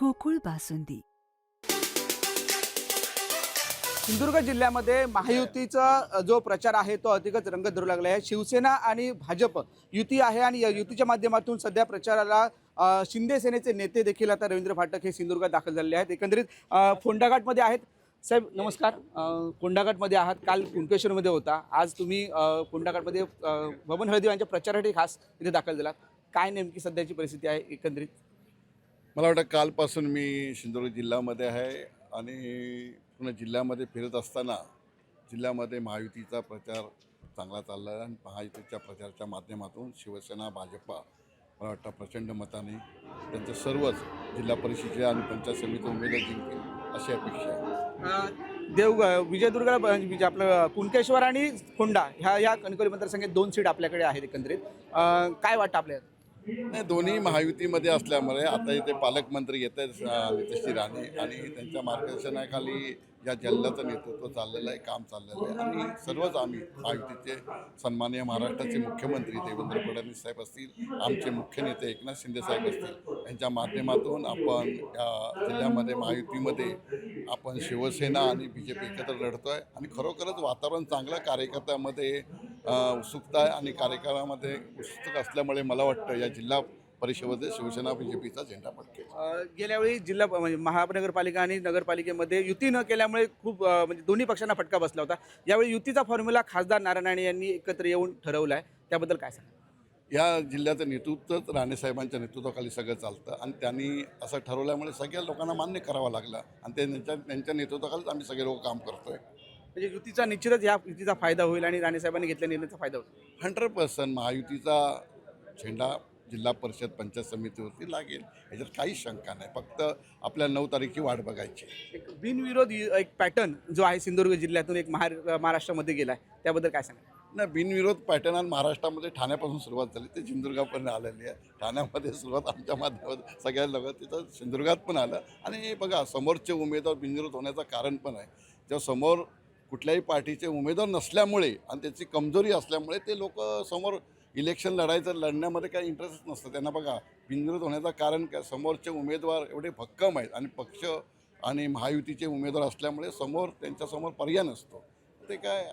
गोकुळ बासुंदी. सिंधुदुर्ग जिल्ह्यामध्ये महायुतीचा जो प्रचार आहे तो अधिकच रंगत धरू लागला आहे. शिवसेना आणि भाजप युती आहे आणि या युतीच्या माध्यमातून सध्या प्रचाराला शिंदे सेनेचे नेते देखील आता रवींद्र फाटक हे सिंधुदुर्गात दाखल झालेले आहेत. एकंदरीत फोंडाघाटमध्ये आहेत. साहेब नमस्कार. कोंडाघाटमध्ये आहात. काल कुणकेश्वरमध्ये होता. आज तुम्ही कोंडाघाटमध्ये भवन अ, बबन यांच्या प्रचारासाठी खास इथे दाखल झालात. काय नेमकी सध्याची परिस्थिती आहे एकंदरीत? मला वाटतं कालपासून मी सिंधुदुर्ग जिल्ह्यामध्ये आहे आणि पूर्ण जिल्ह्यामध्ये फिरत असताना जिल्ह्यामध्ये महायुतीचा प्रचार चांगला चालला आहे आणि महायुतीच्या प्रचाराच्या माध्यमातून शिवसेना भाजपा मला वाटतं प्रचंड मताने त्यांचे सर्वच जिल्हा परिषदेचे आणि पंचायत समिती उमेदवार जिंकतील अशी अपेक्षा आहे. देवगड विजयदुर्ग म्हणजे, म्हणजे आपलं कुणकेश्वर आणि फोंडा ह्या या कणकवली मतदारसंघात दोन सीट आपल्याकडे आहेत एकंदरीत. काय वाटतं आपल्याला? नाही दोन्ही महायुतीमध्ये असल्यामुळे आता इथे पालकमंत्री येत आहेत नितेशजी राणे आणि त्यांच्या मार्गदर्शनाखाली या जिल्ह्याचं नेतृत्व चाललेलं आहे काम चाललेलं आहे. आणि सर्वच आम्ही महायुतीचे सन्माननीय महाराष्ट्राचे मुख्यमंत्री देवेंद्र फडणवीस साहेब असतील आमचे मुख्य नेते एकनाथ शिंदे साहेब असतील यांच्या माध्यमातून आपण या जिल्ह्यामध्ये महायुतीमध्ये आपण शिवसेना आणि बी जे पी एकत्र लढतो आहे आणि खरोखरच वातावरण चांगलं कार्यकर्त्यामध्ये उत्सुकता आहे आणि कार्यक्रमामध्ये उत्सुक असल्यामुळे मला वाटतं या जिल्हा परिषदेमध्ये शिवसेना बी जे पीचा झेंडा फडकेल. अ, गेल्या वेळी जिल्हा म्हणजे महानगरपालिका आणि नगरपालिकेमध्ये युती न केल्यामुळे खूप म्हणजे दोन्ही पक्षांना फटका बसला होता. यावेळी युतीचा फॉर्म्युला खासदार नारायण राणे यांनी एकत्र येऊन ठरवला आहे त्याबद्दल काय सांगा या जिल्ह्याचं नेतृत्वच राणेसाहेबांच्या नेतृत्वाखाली सगळं चालतं आणि त्यांनी असं ठरवल्यामुळे सगळ्या लोकांना मान्य करावं लागलं. आणि ते त्यांच्या त्यांच्या नेतृत्वाखालीच आम्ही सगळे लोक काम करतोय. म्हणजे युतीचा निश्चितच या युतीचा फायदा होईल आणि राणेसाहेबांनी घेतलेल्या निर्णयाचा फायदा होईल. हंड्रेड पर्सेंट महायुतीचा झेंडा जिल्हा परिषद पंचायत समितीवरती लागेल. याच्यात काहीच शंका नाही. फक्त आपल्या नऊ तारीखी वाट बघायची. एक बिनविरोध यु- एक पॅटर्न जो आहे सिंधुदुर्ग जिल्ह्यातून एक महार महाराष्ट्रामध्ये गेला आहे त्याबद्दल काय सांगा नाही बिनविरोध पॅटर्न आणि महाराष्ट्रामध्ये ठाण्यापासून सुरुवात झाली. ते सिंधुदुर्गापर्यंत आलेली आहे. ठाण्यामध्ये सुरुवात आमच्या माध्यमात सगळ्या लोक तिथं सिंधुदुर्गात पण आलं. आणि हे बघा समोरचे उमेदवार बिनविरोध होण्याचं कारण पण आहे. जेव्हा समोर कुठल्याही पार्टीचे उमेदवार नसल्यामुळे आणि त्याची कमजोरी असल्यामुळे ते लोक समोर इलेक्शन लढायचं लढण्यामध्ये काही इंटरेस्ट नसतं. त्यांना बघा बिनविरोध होण्याचं कारण काय? समोरचे उमेदवार एवढे भक्कम आहेत आणि पक्ष आणि महायुतीचे उमेदवार असल्यामुळे समोर त्यांच्यासमोर पर्याय नसतो. ते काय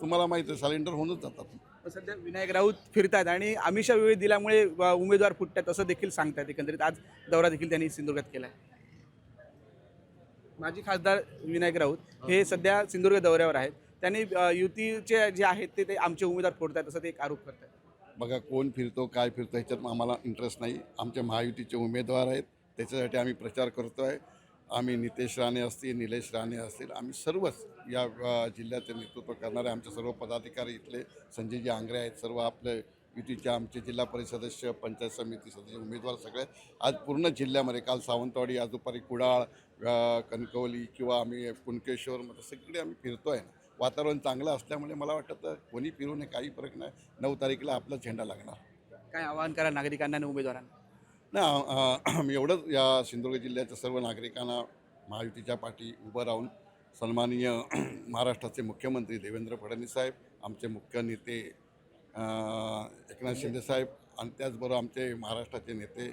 तुम्हाला माहिती आहे सलेंडर होऊनच जातात. सध्या विनायक राऊत फिरतात आणि आमिषा वेळ दिल्यामुळे उमेदवार फुटतात असं देखील सांगतात एकंदरीत. आज दौरा देखील त्यांनी सिंधुदुर्गात केला आहे माजी खासदार विनायक राऊत हे सध्या सिंधुदुर्ग दौऱ्यावर आहेत. त्यांनी युतीचे जे आहेत ते ते आमचे उमेदवार फोडतात असं ते एक आरोप करतात बघा कोण फिरतो काय फिरतो ह्याच्यात आम्हाला इंटरेस्ट नाही. आमच्या महायुतीचे उमेदवार आहेत त्याच्यासाठी आम्ही प्रचार करतो आहे आम्ही नितेश राणे असतील निलेश राणे असतील आम्ही सर्वच या जिल्ह्याचे नेतृत्व करणारे आमचे सर्व पदाधिकारी इथले संजयजी आंग्रे आहेत सर्व आपले युतीचे आमचे जिल्हा परिषद सदस्य पंचायत समिती सदस्य उमेदवार सगळे आज पूर्ण जिल्ह्यामध्ये काल सावंतवाडी आज दुपारी कुडाळ कणकवली किंवा आम्ही कुणकेश्वरमध्ये सगळे आम्ही फिरतो आहे ना वातावरण चांगलं असल्यामुळे मला वाटतं तर कोणी फिरू नये काही फरक नाही. नऊ तारीखला आपला झेंडा लागणार. काय आवाहन करा नागरिकांना आणि उमेदवारांना? मी एवढंच या सिंधुदुर्ग जिल्ह्याच्या सर्व नागरिकांना महायुतीच्या पाठी उभं राहून सन्माननीय महाराष्ट्राचे मुख्यमंत्री देवेंद्र फडणवीस साहेब आमचे मुख्य नेते एकनाथ शिंदेसाहेब आणि त्याचबरोबर आमचे महाराष्ट्राचे नेते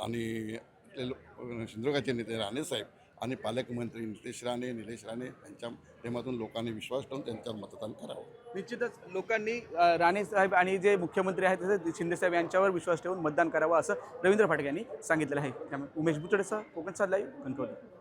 आणि इथले लो- सिंधुदुर्गाचे नेते राणेसाहेब आणि पालकमंत्री नितेश राणे निलेश राणे यांच्या माध्यमातून लोकांनी विश्वास ठेवून त्यांच्यावर मतदान करावं. निश्चितच लोकांनी राणे साहेब आणि जे मुख्यमंत्री आहेत तसेच शिंदेसाहेब यांच्यावर विश्वास ठेवून मतदान करावं असं रवींद्र फाटक यांनी सांगितलेलं आहे. त्यामुळे उमेश बुचडेसह कोकण साधला कणकवली.